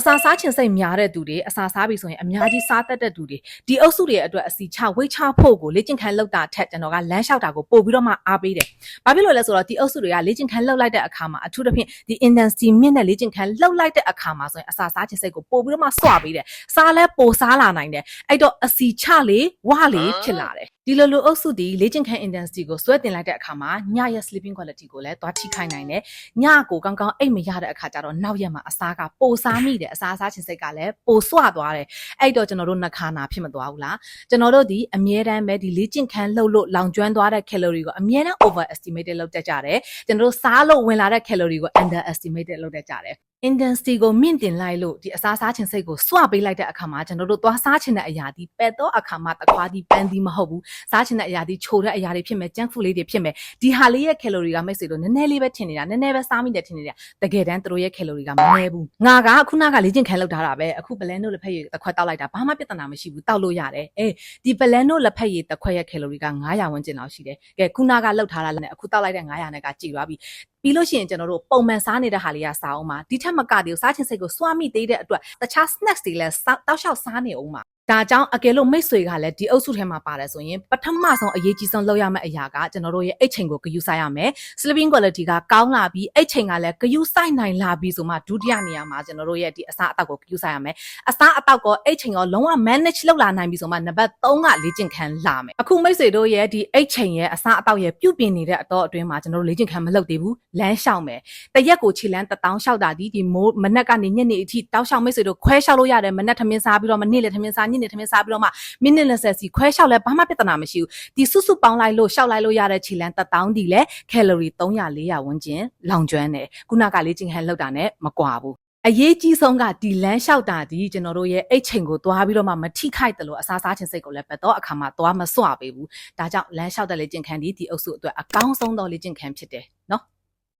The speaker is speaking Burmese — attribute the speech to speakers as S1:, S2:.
S1: အစာစားချင်စိတ်များတဲ့သူတွေအစာစားပြီဆိုရင်အများကြီးစားတတ်တဲ့သူတွေဒီအုပ်စုတွေရဲ့အတွက်အစီချဝိတ်ချဖို့ကိုလေ့ကျင့်ခန်းလောက်တာထက်ကျွန်တော်ကလမ်းလျှောက်တာကိုပို့ပြီးတော့မှအားပေးတယ်။ဘာဖြစ်လို့လဲဆိုတော့ဒီအုပ်စုတွေကလေ့ကျင့်ခန်းလောက်လိုက်တဲ့အခါမှာအထူးသဖြင့်ဒီ intensity မြင့်တဲ့လေ့ကျင့်ခန်းလောက်လိုက်တဲ့အခါမှာဆိုရင်အစာစားချင်စိတ်ကိုပို့ပြီးတော့မှစွပေးတယ်။စားလဲပိုစားလာနိုင်တယ်။အဲ့တော့အစီချလေဝလေဖြစ်လာတယ်။ ဒီလိုလိုအုပ်စုဒီလေ့ကျင့်ခန်း intensity ကိုဆွဲတင်လိုက်တဲ့အခါမှာညရဲ့ sleeping quality ကိုလည်းသွားထိခိုက်နိုင်တယ်။ညကိုကောင်းကောင်းအိတ်မရတဲ့အခါကျတော့နောက်ရက်မှာအစားကပိုစားမိတယ်အစားစားချင်စိတ်ကလည်းပိုစွသွားတယ်အဲ့တော့ကျွန်တော်တို့နှခါနာဖြစ်မသွားဘူးလားကျွန်တော်တို့ဒီအမြဲတမ်းပဲဒီလေ့ကျင့်ခန်းလှုပ်လို့လောင်ကျွမ်းသွားတဲ့ calorie ကိုအမြဲတမ်း over estimated လုပ်တတ်ကြတယ်ကျွန်တော်တို့စားလို့ဝင်လာတဲ့ calorie ကို under estimated လုပ်တတ်ကြတယ် intensity ကိုမြင့်တင်လိုက်လို့ဒီအစားစားခြင်းစိတ်ကိုစွပေးလိုက်တဲ့အခါမှာကျွန်တော်တို့သွားစားခြင်းတဲ့အရာဒီပက်တော့အခါမှာတခွားဒီပန်းဒီမဟုတ်ဘူးစားခြင်းတဲ့အရာဒီချိုတဲ့အရာတွေဖြစ်မယ် junk food လေးတွေဖြစ်မယ်ဒီဟာလေးရဲ့ calorie ကမိတ်ဆွေတို့နည်းနည်းလေးပဲထင်နေတာနည်းနည်းပဲစားမိတယ်ထင်နေတာတကယ်တမ်းသူတို့ရဲ့ calorie ကမနည်းဘူးငါကခုနကလေ့ကျင့်ခန်းလောက်ထားတာပဲအခုပလန်တို့လက်ဖက်ရည်တစ်ခွက်တောက်လိုက်တာဘာမှပြဿနာမရှိဘူးတောက်လို့ရတယ်အေးဒီပလန်တို့လက်ဖက်ရည်တစ်ခွက်ရဲ့ calorie က900ဝန်းကျင်လောက်ရှိတယ်ကဲခုနကလောက်ထားတာလည်းအခုတောက်လိုက်တဲ့900နဲ့ကကြည်သွားပြီပြီးလို့ရှိရင်ကျွန်တော်တို့ပုံမှန်စားနေတဲ့ဟာလေးကစားအောင်ပါဒီထက်မကသေးဘူးစားချင်စိတ်ကိုစွာမိသေးတဲ့အတွက်တခြား snacks တွေလည်းစားတောက်လျှောက်စားနေအောင်ပါ ဒါကြောင့်အကယ်လို့မိတ်ဆွေကလည်းဒီအုပ်စုထဲမှာပါတယ်ဆိုရင်ပထမဆုံးအရေးကြီးဆုံးလုပ်ရမယ့်အရာကကျွန်တော်တို့ရဲ့အိတ်ချိန်ကိုဂယူဆိုင်ရမယ် sleeping quality ကကောင်းလာပြီးအိတ်ချိန်ကလည်းဂယူဆိုင်နိုင်လာပြီးဆိုမှဒုတိယနေရာမှာကျွန်တော်တို့ရဲ့ဒီအစားအသောက်ကိုဂယူဆိုင်ရမယ်အစားအသောက်ကောအိတ်ချိန်ကောလုံးဝ manage လုပ်လာနိုင်ပြီဆိုမှနံပါတ်3ကလေ့ကျင့်ခန်းလာမယ်အခုမိတ်ဆွေတို့ရဲ့ဒီအိတ်ချိန်ရဲ့အစားအသောက်ရဲ့ပြုပြင်နေတဲ့အတော့အတွင်းမှာကျွန်တော်တို့လေ့ကျင့်ခန်းမလုပ်သေးဘူးလမ်းလျှောက်မယ်တရက်ကိုခြေလန်းတစ်တောင်းလျှောက်တာဒီဒီမိုးမနက်ကနေညနေအထိတောက်လျှောက်မိတ်ဆွေတို့ခွဲလျှောက်လို့ရတယ်မနက်ထမင်းစားပြီးတော့မနေ့လည်းထမင်းစားညနေထမင်းစားပြီးတော့မှမိနစ်20စီခွဲလျှောက်လဲဘာမှပြဿနာမရှိဘူးဒီစုစုပေါင်းလိုက်လို့လျှောက်လိုက်လို့ရတဲ့ခြေလန်းတစ်တောင်းဒီလဲကယ်လိုရီ300 400ဝန်းကျင်လောင်ကျွမ်းတယ်ခုနကလေ့ကျင့်ခန်းလောက်တာနဲ့မကွာဘူးအရေးကြီးဆုံးကဒီလမ်းလျှောက်တာဒီကျွန်တော်တို့ရဲ့အိတ်ချိန်ကိုသွားပြီးတော့မှမထိခိုက်တယ်လို့အစားစားခြင်းစိတ်ကိုလည်းပတ်တော့အခါမှာသွားမစွပေးဘူးဒါကြောင့်လမ်းလျှောက်တဲ့လေ့ကျင့်ခန်းဒီဒီအုပ်စုအတွက်အကောင်းဆုံးသောလေ့ကျင့်ခန်းဖြစ်တယ်နော်